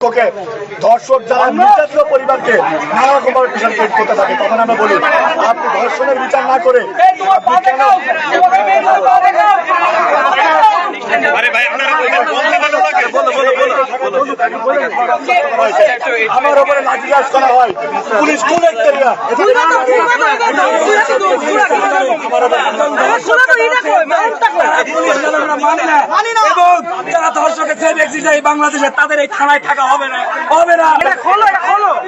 ওকে ধর্ষক যারা নির্যাতিত পরিবারকে নানা রকম ভাবে প্রেশার ক্রিয়েট করতে থাকে তখন আমরা বলি আপনি ধর্ষণের বিচার না করে আমার উপরে লাঠিচার্জ করা হয় পুলিশ কোন একটা দিয়া এবং যারা ধর্ষকের ব্যক্তি যায় বাংলাদেশে তাদের এই থানায় থাকা হবে না হবে না। এটা খোলো এটা খোলো।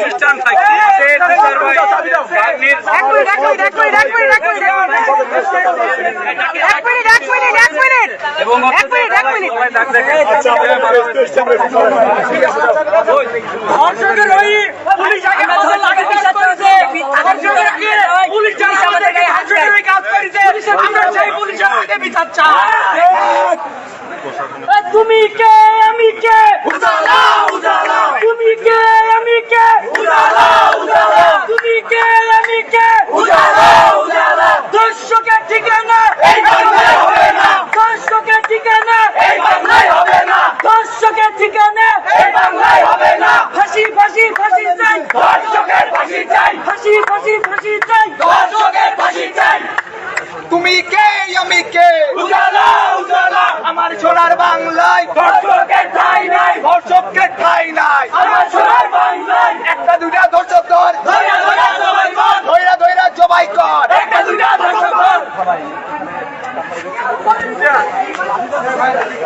খ্রিস্টান থাকি এক আগে বিচার চাই তুমি কে? আমি কে? উজালা উজালা। তুমি কে? আমি কে? উজালা উজালা। তুমি কে? আমি কে? উজালা উজালা। দর্শকের ঠিকানা? এই বাংলায় হবে না। দর্শকের ঠিকানা? এই বাংলায় হবে না। দর্শকের ঠিকানা? এই বাংলায় হবে না। ফাঁসি ফাঁসি ফাঁসি চাই। আমার বাংলায় ধর্ষকের ঠাই নাই। ধর্ষককে ঠাই নাই। আমার সোনার বাংলায়। একটা দুইটা ধর্ষক ধর। ধৈরা ধৈরা জবাই কর। একটা দুইটা ধর্ষক ধর।